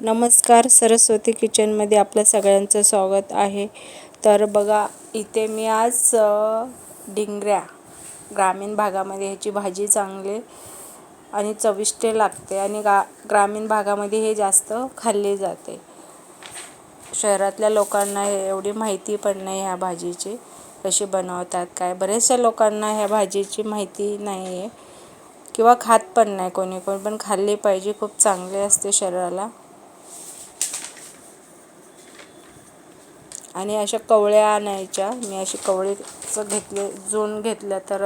नमस्कार सरस्वती किचनमध्ये आपलं सगळ्यांचं स्वागत आहे. तर बघा इथे मी आज डिंगऱ्या ग्रामीण भागामध्ये ह्याची भाजी चांगली आणि चविष्ट लागते आणि गा ग्रामीण भागामध्ये हे जास्त खाल्ले जाते. शहरातल्या लोकांना हे एवढी माहिती पण नाही ह्या भाजीची कशी बनवतात काय. बऱ्याचशा लोकांना ह्या भाजीची माहिती नाही आहे किंवा खात पण नाही कोणी कोणी पण खाल्ली पाहिजे खूप चांगले असते शरीराला. आणि अशा कवळ्या आणायच्या. मी अशी कवळीचं घेतले जोन घेतल्या तर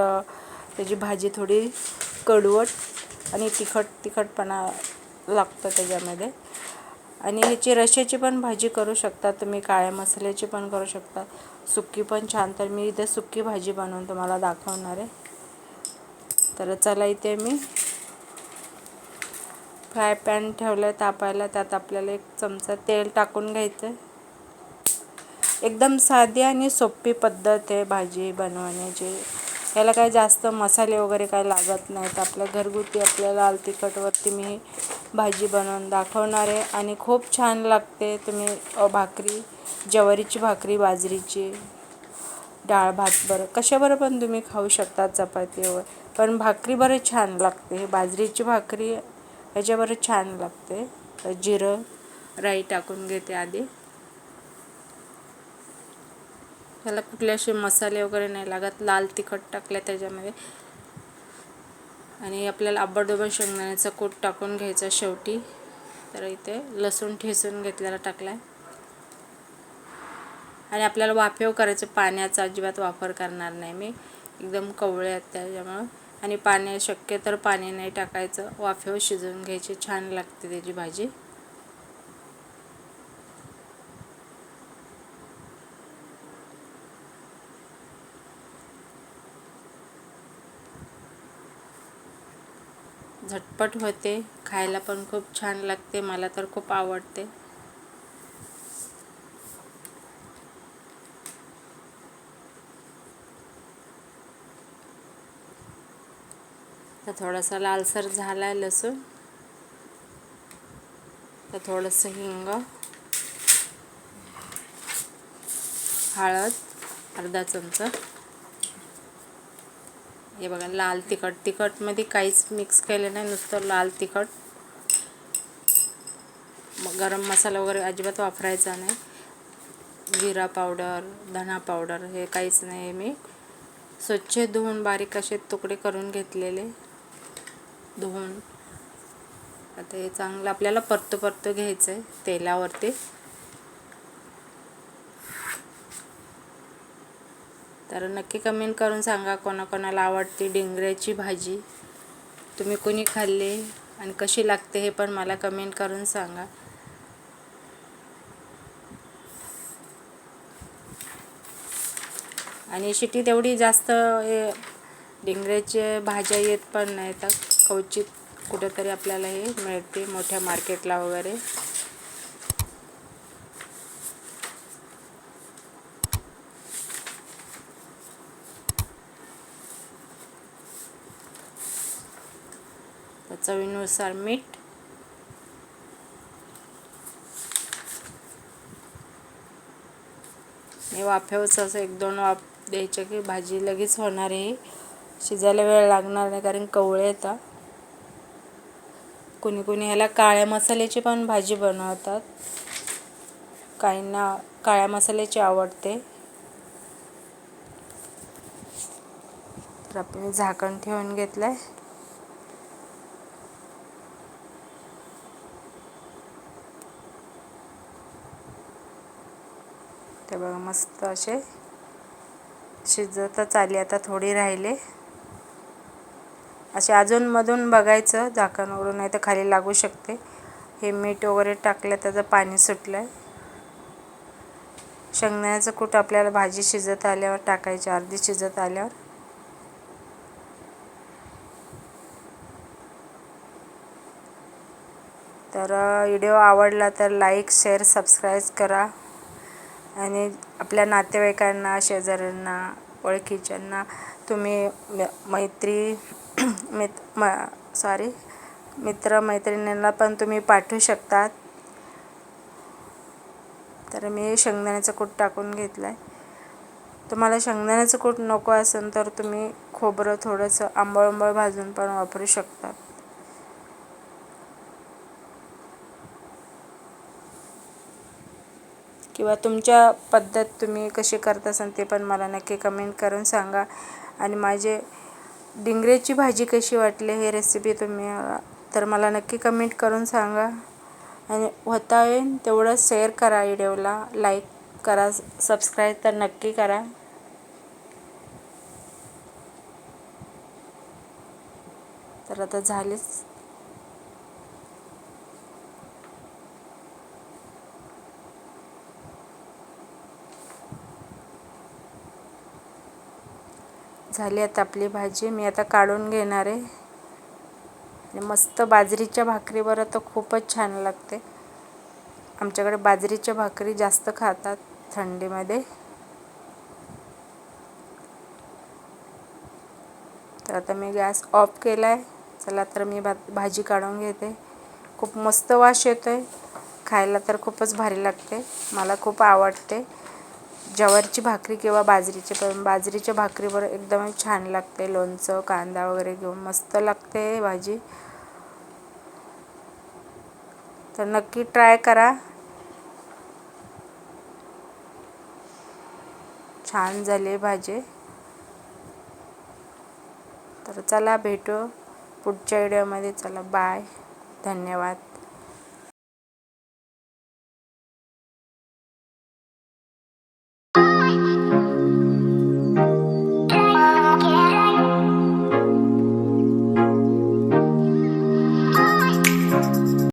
त्याची भाजी थोडी कडवट आणि तिखट तिखटपणा लागतं त्याच्यामध्ये. आणि ह्याची रश्याची पण भाजी करू शकता तुम्ही काळ्या मसाल्याची पण करू शकता. सुक्की पण छान. तर मी इथे सुक्की भाजी बनवून तुम्हाला दाखवणार आहे. तर चला इथे मी फ्राय पॅन ठेवलं आहे तापायला. त्यात आपल्याला एक चमचा तेल टाकून घ्यायचं आहे एकदम साधी आणि सोपी पद्धत आहे भाजी बनवण्याची. याला काय जास्त मसाले वगैरे काय लागत नाहीत. आपल्या घरगुती आपल्याला तिखटवरती मी भाजी बनवून दाखवणार आहे. आणि खूप छान लागते तुम्ही भाकरी ज्वारीची भाकरी बाजरीची डाळ भात बरं कशाबरोबर पण तुम्ही खाऊ शकता चपातीवर पण भाकरी बरं छान लागते. बाजरीची भाकरी ह्याच्याबरं छान लागते. जिरं राई टाकून घेते आधी. त्याला कुठले असे मसाले वगैरे नाही लागत. लाल तिखट टाकले त्याच्यामध्ये. आणि आपल्याला आंबटदोबा शेंगदाण्याचा कोट टाकून घ्यायचा शेवटी. तर इथे लसूण ठेसून घेतलेला टाकला आहे आणि आपल्याला वाफेव करायचं पाण्याचा अजिबात वापर करणार नाही मी. एकदम कवळे आहेत त्याच्यामुळं. आणि पाणी शक्य तर पाणी नाही टाकायचं. वाफेव शिजवून घ्यायची छान लागते त्याची भाजी. झटपट होते. खायला पण खूप छान लागते. मला तर खूप आवडते. तर थोडासा लालसर झाला आहे लसूण. तर थोडंसं हिंग. हळद. अर्धा चमचा. हे बघा लाल तिखट. तिखटमध्ये काहीच मिक्स केलं नाही नुसतं लाल तिखट. मग गरम मसाला वगैरे अजिबात वापरायचा नाही. जिरा पावडर धना पावडर हे काहीच नाही मी. स्वच्छ धुवून बारीक असे तुकडे करून घेतलेले. धुवून. आता हे चांगलं आपल्याला परतो परतो घ्यायचं आहे तेलावरती. तर नक्की कमेंट करून सांगा कोणाकोणाला आवडते डिंगऱ्याची भाजी. तुम्ही कोणी खाल्ले आणि कशी लागते हे पण मला कमेंट करून सांगा. आणि शिटी तेवढी जास्त हे भाज्या येत पण नाही तर क्वचित कुठेतरी आपल्याला हे मिळते मोठ्या मार्केटला वगैरे. तर चवीनुसार मीठ. हे वाफेवच असं एक दोन वाफ द्यायचं की भाजी लगेच होणार आहे. शिजायला वेळ लागणार नाही कारण कवळे येतात. कुणी कुणी ह्याला काळ्या मसाल्याची पण भाजी बनवतात. काहींना काळ्या मसाल्याची आवडते. तर आपण झाकण ठेवून घेतलं आहे ते बघा मस्त असे शिजतच आली. आता थोडी राहिले. असे अजूनमधून बघायचं झाकण उघडून नाही तर खाली लागू शकते. हे मीठ वगैरे टाकलं त्याचं पाणी सुटलं आहे शेंगदाण्याचं कूट आपल्याला भाजी शिजत आल्यावर टाकायची अर्धी शिजत आल्यावर. तर व्हिडिओ आवडला तर लाईक शेअर सबस्क्राईब करा. आणि आपल्या नातेवाईकांना शेजाऱ्यांना ओळखीच्यांना तुम्ही म मैत्री मित म सॉरी मित्र मैत्रिणींना पण तुम्ही पाठवू शकतात. तर मी शेंगदाण्याचं कूट टाकून घेतलं आहे तुम्हाला शेंगदाण्याचं कूट नको असेल तर तुम्ही खोबरं थोडंसं आंबळ आंबळ भाजून पण वापरू शकता. किंवा तुमच्या पद्धत तुम्ही कशी करत असाल ते पण मला नक्की कमेंट करून सांगा. आणि माझे डिंगरेची भाजी कशी वाटली हे रेसिपी तुम्ही तर मला नक्की कमेंट करून सांगा. आणि होता येईल तेवढं शेअर करा व्हिडिओला लाईक करा सबस्क्राईब तर नक्की करा. तर आता झालीच. झाली आता आपली भाजी. मी आता काढून घेणार आहे. आणि मस्त बाजरीच्या भाकरीवर तर खूपच छान लागते. आमच्याकडे बाजरीच्या भाकरी जास्त खातात थंडीमध्ये. तर आता मी गॅस ऑफ केला आहे चला तर मी भा भाजी काढून घेते. खूप मस्त वास येतो आहे खायला तर खूपच भारी लागते. मला खूप आवडते. ज्वारीची भाकरी किंवा बाजरीची पण बाजरीच्या भाकरीवर एकदम छान लागते. लोणचं कांदा वगैरे घेऊन मस्त लागते भाजी. तर नक्की ट्राय करा. छान झाले भाजी. तर चला भेटू पुढच्या व्हिडिओमध्ये. चला बाय. धन्यवाद.